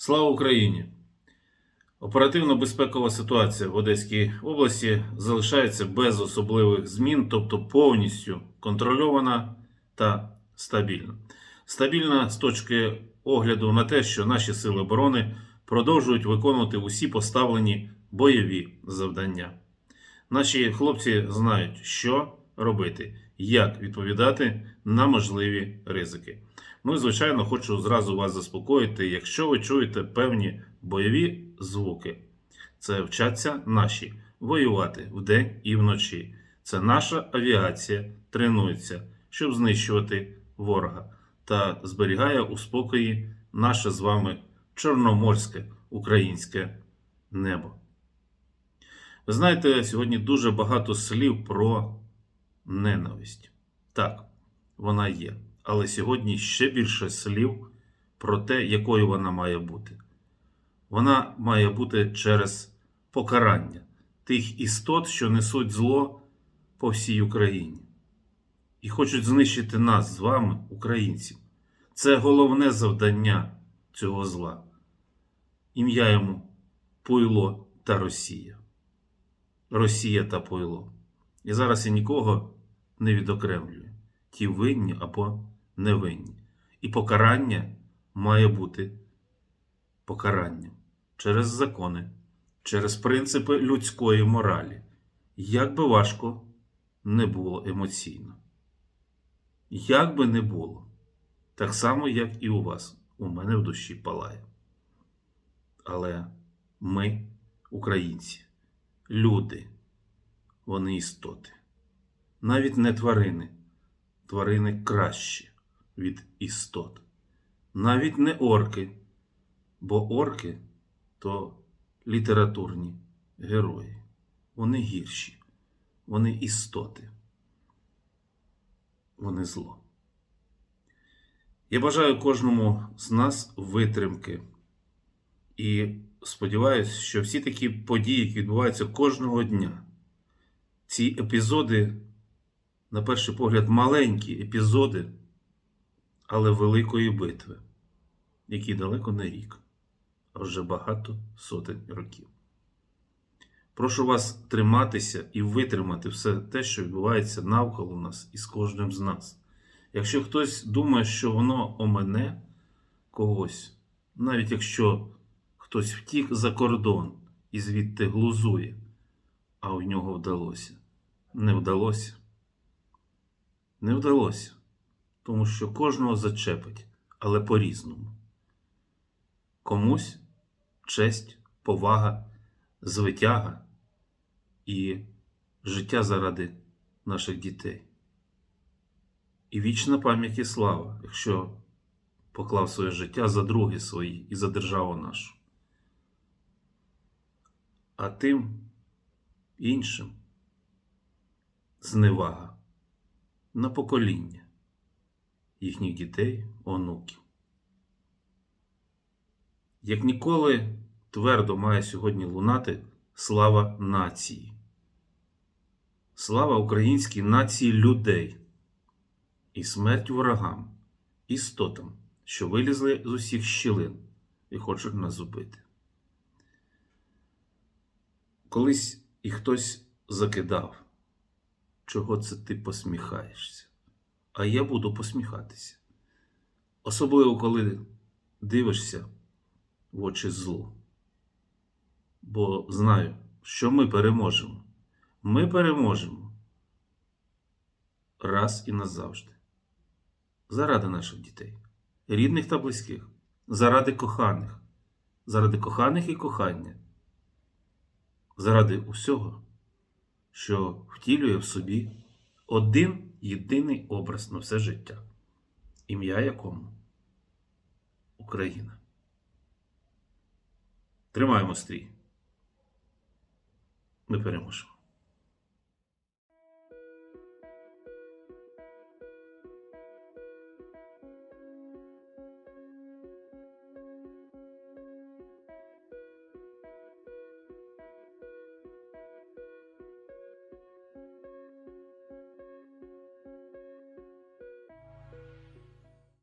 Слава Україні! Оперативно-безпекова ситуація в Одеській області залишається без особливих змін, тобто повністю контрольована та стабільна. Стабільна з точки огляду на те, що наші сили оборони продовжують виконувати усі поставлені бойові завдання. Наші хлопці знають, що робити, як відповідати на можливі ризики. Ну і звичайно, хочу зразу вас заспокоїти, якщо ви чуєте певні бойові звуки, це вчаться наші воювати вдень і вночі. Це наша авіація тренується, щоб знищувати ворога та зберігає у спокої наше з вами чорноморське українське небо. Ви знаєте, сьогодні дуже багато слів про ненависть. Так, вона є. Але сьогодні ще більше слів про те, якою вона має бути. Вона має бути через покарання тих істот, що несуть зло по всій Україні. І хочуть знищити нас з вами, українців. Це головне завдання цього зла. Ім'я йому Пуйло та Росія. Росія та Пуйло. І зараз я нікого не відокремлюю. Ті винні або невинні. І покарання має бути покаранням через закони, через принципи людської моралі. Як би важко не було емоційно. Як би не було, так само, як і у вас, у мене в душі палає. Але ми, українці, люди, вони істоти, навіть не тварини, тварини кращі від істот. Навіть не орки, бо орки то літературні герої. Вони гірші, вони істоти, вони зло. Я бажаю кожному з нас витримки і сподіваюся, що всі такі події, які відбуваються кожного дня, ці епізоди, на перший погляд, маленькі епізоди але великої битви, які далеко не рік, а вже багато сотень років. Прошу вас триматися і витримати все те, що відбувається навколо нас і з кожним з нас. Якщо хтось думає, що воно омене когось, навіть якщо хтось втік за кордон і звідти глузує, а у нього вдалося. Не вдалося. Не вдалося тому що кожного зачепить, але по-різному. Комусь честь, повага, звитяга і життя заради наших дітей. І вічна пам'ять і слава, якщо поклав своє життя за другі свої і за державу нашу. А тим іншим зневага на покоління їхніх дітей, онуків. Як ніколи твердо має сьогодні лунати слава нації, слава українській нації людей і смерть ворогам, істотам, що вилізли з усіх щілин і хочуть нас зубити. Колись і хтось закидав, чого це ти посміхаєшся а я буду посміхатися. Особливо, коли дивишся в очі злу. Бо знаю, що ми переможемо. Ми переможемо раз і назавжди. Заради наших дітей, рідних та близьких, заради коханих, заради коханих і кохання, заради усього, що втілює в собі один єдиний образ на все життя, ім'я якому Україна. Тримаємо стрій. Ми переможемо.